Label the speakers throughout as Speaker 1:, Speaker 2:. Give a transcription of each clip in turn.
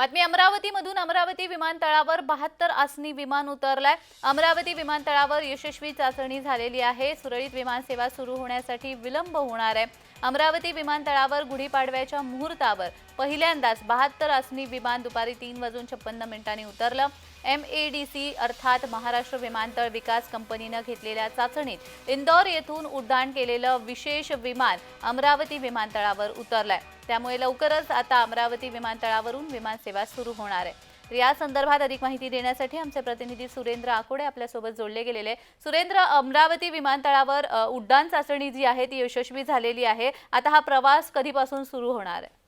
Speaker 1: बातमी अमरावतीमधून अमरावती विमानतळावर बहात्तर आसनी विमान उतरलाय. अमरावती विमानतळावर यशस्वी चाचणी झालेली आहे. सुरळीत विमानसेवा सुरू होण्यासाठी विलंब होणार आहे. अमरावती विमानतळावर गुढीपाडव्याच्या मुहूर्तावर पहिल्यांदाच बहात्तर आसनी विमान दुपारी तीन वाजून छप्पन्न मिनिटांनी उतरलं. एम ए डी सी अर्थात महाराष्ट्र विमानतळ विकास कंपनीनं घेतलेल्या चाचणीत इंदौर येथून उड्डाण केलेलं विशेष विमान अमरावती विमानतळावर उतरलंय. त्यामुळे लवकरच आता अमरावती विमानतळावरून विमानसेवा सुरू होणार आहे. तर या संदर्भात अधिक माहिती देण्यासाठी आमचे प्रतिनिधी सुरेंद्र आकोडे आपल्यासोबत जोडले गेलेले सुरेंद्र अमरावती विमानतळावर उड्डाण चाचणी जी आहे ती यशस्वी झालेली आहे. आता हा प्रवास कधीपासून सुरू होणार आहे?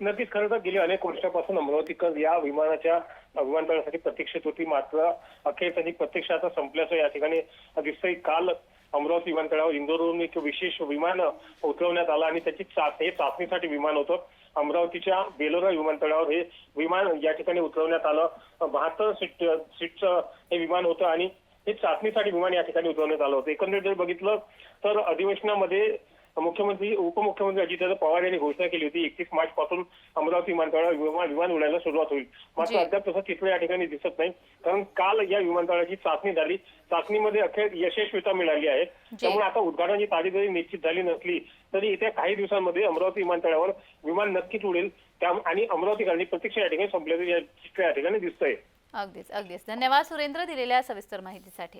Speaker 2: नक्कीच खरं तर गेली अनेक वर्षापासून अमरावतीकर या विमानाच्या विमानतळासाठी प्रतीक्षेत होती. मात्र अखेर त्यांनी प्रतीक्षा आता संपल्याचं या ठिकाणी दिसतंय. काल अमरावती विमानतळावर इंदोरवरून एक विशेष विमान उतरवण्यात आलं आणि त्याची चाच हे चाचणीसाठी विमान होतं. अमरावतीच्या बेलोरा विमानतळावर हे विमान या ठिकाणी उतरवण्यात आलं. बहात्तर सीट सीटचं हे विमान होतं आणि हे चाचणीसाठी विमान या ठिकाणी उतरवण्यात आलं होतं. एकंदरीत जर बघितलं तर अधिवेशनामध्ये मुख्यमंत्री उपमुख्यमंत्री अजितदादा पवार यांनी घोषणा केली होती एकतीस मार्च पासून अमरावती विमानतळावर विमान विमान उडायला सुरुवात होईल. मात्र. अद्याप तसं चित्र या ठिकाणी दिसत नाही. कारण काल या विमानतळाची चाचणी झाली. चाचणीमध्ये अखेर यशस्वीता मिळाली आहे. त्यामुळे आता उद्घाटनाची तारीख जरी निश्चित झाली नसली तरी येत्या काही दिवसांमध्ये अमरावती विमानतळावर विमान नक्कीच उडेल. त्या आणि अमरावतीकरांनी प्रतीक्षा या ठिकाणी संपल्याचं या चित्र या ठिकाणी दिसतंय.
Speaker 1: अगदीच अगदीच. धन्यवाद सुरेंद्र दिलेल्या सविस्तर माहितीसाठी.